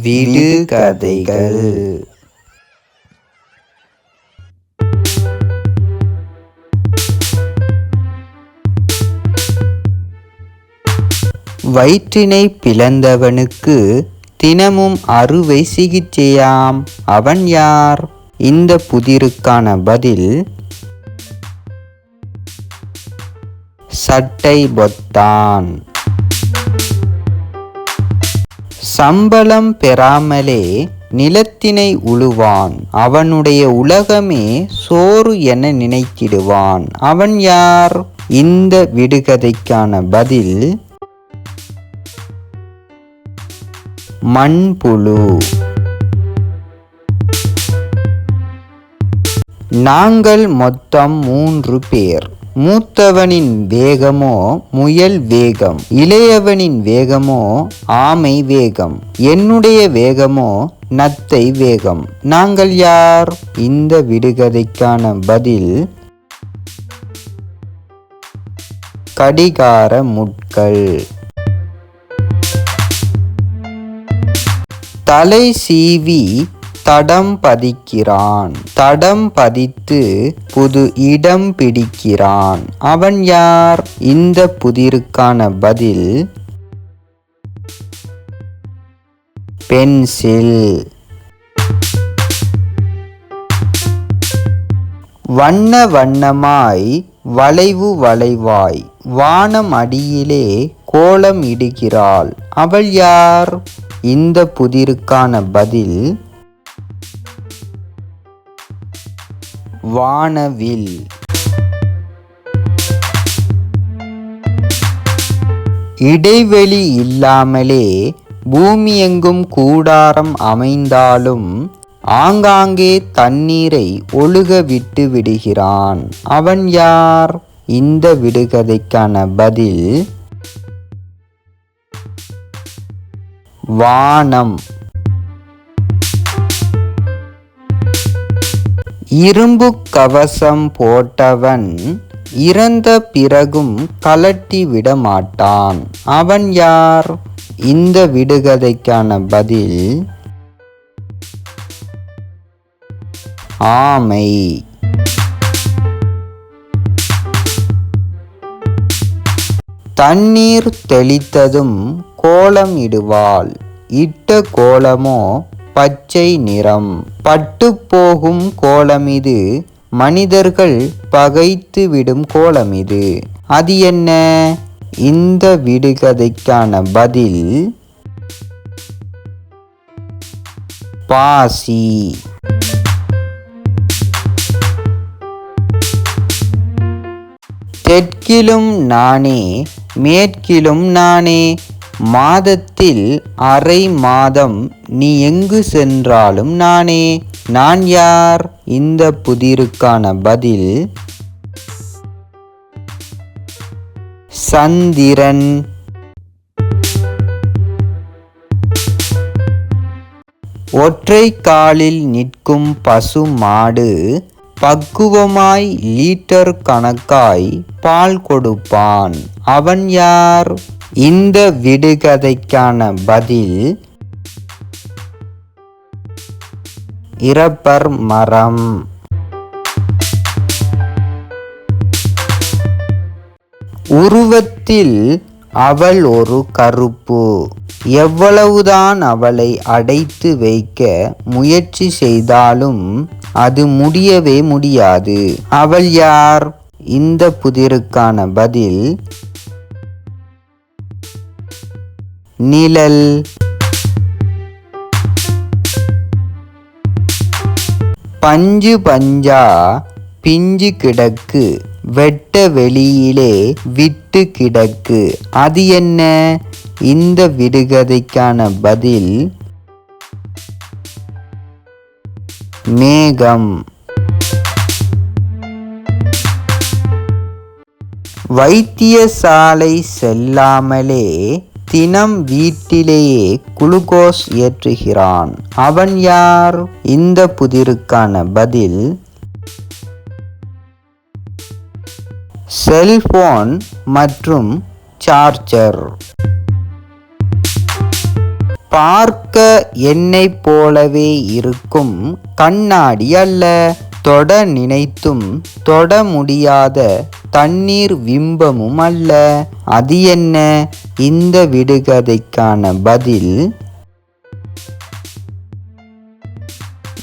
விடுகதைகள் வயிற்றினை பிளந்தவனுக்கு தினமும் அறுவை சிகிச்சையாம். அவன் யார்? இந்த புதிருக்கான பதில் சட்டை பொத்தான். சம்பளம் பெறாமலே நிலத்தினை உழுவான். அவனுடைய உலகமே சோறு என நினைத்திடுவான். அவன் யார்? இந்த விடுகதைக்கான பதில் மண்புழு. நாங்கள் மொத்தம் மூன்று பேர். மூத்தவனின் வேகமோ முயல் வேகம் இளையவனின் வேகமோ ஆமை வேகம் என்னுடைய வேகமோ நத்தை வேகம். நாங்கள் யார்? இந்த விடுகதைக்கான பதில் கடிகார முட்கள். தலை சீவி தடம் பதிக்கிறான். தடம் பதித்து புது இடம் பிடிக்கிறான். அவன் யார்? இந்த புதிருக்கான பதில் பென்சில். வண்ண வண்ணமாய் வளைவு வளைவாய் வானம் அடியிலே கோலம் இடுகிறாள். அவள் யார்? இந்த புதிருக்கான பதில் வானவில். இடைவெளி இல்லாமலே பூமியெங்கும் கூடாரம் அமைந்தாலும் ஆங்காங்கே தண்ணீரை ஒழுக விட்டு விடுகிறான். அவன் யார்? இந்த விடுகதைக்கான பதில் வானம். இரும்பு கவசம் போட்டவன் இறந்த பிறகும் கலட்டி விட மாட்டான். அவன் யார்? இந்த விடுகதைக்கான பதில் ஆமை. தண்ணீர் தெளித்ததும் கோலம் இடுவாள். இட்ட கோலமோ பச்சை நிறம். பட்டு போகும் கோலமிது. மனிதர்கள் பகைத்து விடும் கோலமிது. அது என்ன? இந்த விடுகதைக்கான பதில். பாசி. தெற்கிலும் நானே மேற்கிலும் நானே மாதத்தில் அரை மாதம் நீ எங்கு சென்றாலும் நானே. நான் யார்? இந்த புதிருக்கான பதில். சந்திரன். ஒற்றை காலில் நிற்கும் பசு மாடு பக்குவமாய் லீட்டர் கணக்காய் பால் கொடுப்பான். அவன் யார்? இந்த விடுகதைக்கான பதில் இரப்பர் மரம். உருவத்தில் அவள் ஒரு கருப்பு. எவ்வளவுதான் அவளை அடைத்து வைக்க முயற்சி செய்தாலும் அது முடியவே முடியாது. அவள் யார்? இந்த புதிருக்கான பதில் நிழல். பஞ்சு பஞ்சா பிஞ்சு கிடக்கு. வெட்ட வெளியிலே விட்டு கிடக்கு. அது என்ன? இந்த விடுகதைக்கான பதில் மேகம். வைத்தியசாலை செல்லாமலே தினம் வீட்டிலேயே குளுக்கோஸ் ஏற்றுகிறான். அவன் யார்? இந்த புதிருக்கான பதில். செல்போன் மற்றும் சார்ஜர். பார்க்க என்னை போலவே இருக்கும். கண்ணாடி அல்ல. தொட நினைத்தும் தொட முடியாத தண்ணீர் விம்பமும் அல்ல. அது என்ன? இந்த விடுகதைக்கான பதில்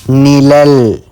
நிழல்.